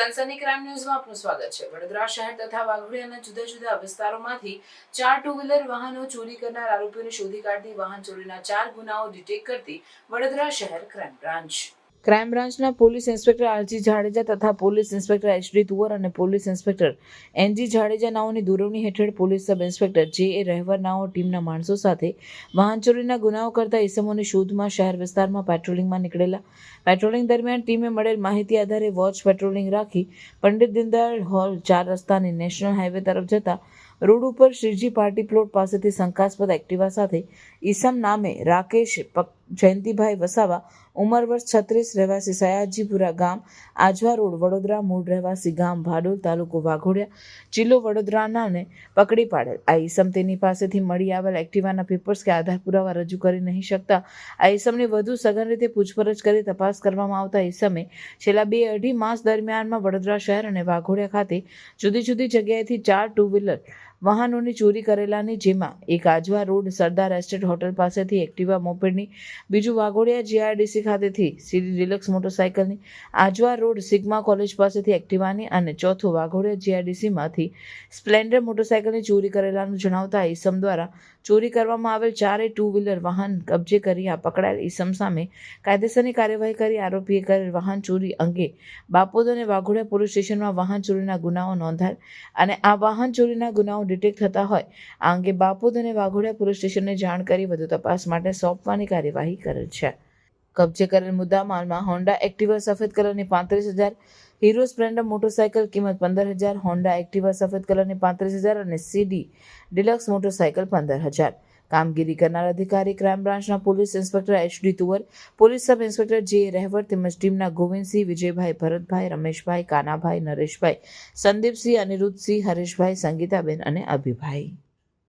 સનસની crime ન્યૂઝમાં આપનું સ્વાગત છે. વડોદરા શહેર તથા વાઘોડિયાના જુદા જુદા વિસ્તારોમાંથી ચાર ટુ વ્હીલર વાહનો ચોરી કરનાર આરોપીઓને શોધી કાઢતી વાહન ચોરીના ચાર ગુનાઓ ડિટેક્ટ કરતી વડોદરા શહેર ક્રાઇમ બ્રાન્ચ. ક્રાઇમ બ્રાન્ચના police inspector R G Jadeja તથા police inspector H D Tuvar અને police inspector N G Jadeja નાઓની દોરવણી હેઠળ પોલીસ સબ ઇન્સ્પેક્ટર જે એ રહેવર નાઓ ટીમના માણસો સાથે વાહન ચોરીના ગુનાઓ કરતા ઇસમોની શોધમાં શહેર વિસ્તારમાં પેટ્રોલિંગમાં નીકળેલા. પેટ્રોલિંગ દરમિયાન ટીમે મળેલ માહિતી આધારે વોચ પેટ્રોલિંગ રાખી પંડિત દીનદયાળ હોલ ચાર રસ્તાની નેશનલ હાઈવે તરફ જતા રોડ ઉપર શ્રીજી પાર્ટી પ્લોટ પાસેથી શંકાસ્પદ એક્ટિવા સાથે ઈસમ નામે રાકેશ જયંતિભાઈ વસાવા ઉંમર વર્ષ છત્રીસ રહેવાસી સયાજીપુરા ગામ આજવા રોડ, વડોદરા મૂળ રહેવાસી ગામ ભાડોલ તાલુકો વાઘોડિયા જિલ્લો વડોદરાનાને પકડી પાડેલ. આ ઈસમ તેની પાસેથી મળી આવેલ એક્ટિવાના પેપર્સ કે આધાર પુરાવા રજૂ કરી નહીં શકતા. આ ઈસમની વધુ સઘન રીતે પૂછપરછ કરી તપાસ કરવામાં આવતા ઈસમે છેલ્લા બે અઢી માસ દરમિયાનમાં વડોદરા શહેર અને વાઘોડિયા ખાતે જુદી જુદી જગ્યાએથી ચાર ટુ વ્હીલર વાહનોની ચોરી કરેલાની જેમાં એક Ajwa road Sardar estate hotel પાસેથી એક્ટિવા મોપેડની બીજું Waghodia G R D C ખાતેથી સીડી ડિલક્સ મોટરસાઇકલની આજવા રોડ સિગ્મા કોલેજ પાસેથી એક્ટિવાની અને ચોથું વાઘોડિયા જીઆરડીસીમાંથી સ્પ્લેન્ડર મોટરસાઇકલની ચોરી કરેલાનું જણાવતા ઇસમ દ્વારા ચોરી કરવામાં આવેલ ચારેય ટુ વ્હીલર વાહન કબજે કરી આ પકડાયેલ ઈસમ સામે કાયદેસરની કાર્યવાહી કરી આરોપીએ કરેલ વાહન ચોરી અંગે બાપોદ અને વાઘોડિયા પોલીસ સ્ટેશનમાં વાહન ચોરીના ગુનાઓ નોંધાયેલ અને આ વાહન ચોરીના ગુનાઓ ડિટેક્ટ થતા હોય આ અંગે બાપોદ અને વાઘોડિયા પોલીસ સ્ટેશનને જાણ કરી વધુ તપાસ માટે સોંપવાની કાર્યવાહી કરેલ છે. કબજે કરેલ મુદ્દામાલમાં હોન્ડા એક્ટિવા સફેદ કલરની પાંત્રીસ હજાર હીરો સ્પ્લેન્ડર મોટરસાઇકલ કિંમત પંદર હજાર હોન્ડા એક્ટિવા સફેદ કલરની પાંત્રીસ હજાર અને સીડી ડિલક્સ મોટરસાઇકલ પંદર હજાર. કામગીરી કરનાર અધિકારી ક્રાઇમ બ્રાન્ચના police inspector H D Tuvar, police sub inspector J Rahevar તેમજ ટીમના ગોવિંદસિંહ, વિજયભાઈ ભરતભાઈ, રમેશભાઈ, કાનાભાઈ, નરેશભાઈ, સંદીપસિંહ, અનિરુદ્ધસિંહ, હરેશભાઈ, સંગીતાબેન અને અભિભાઈ.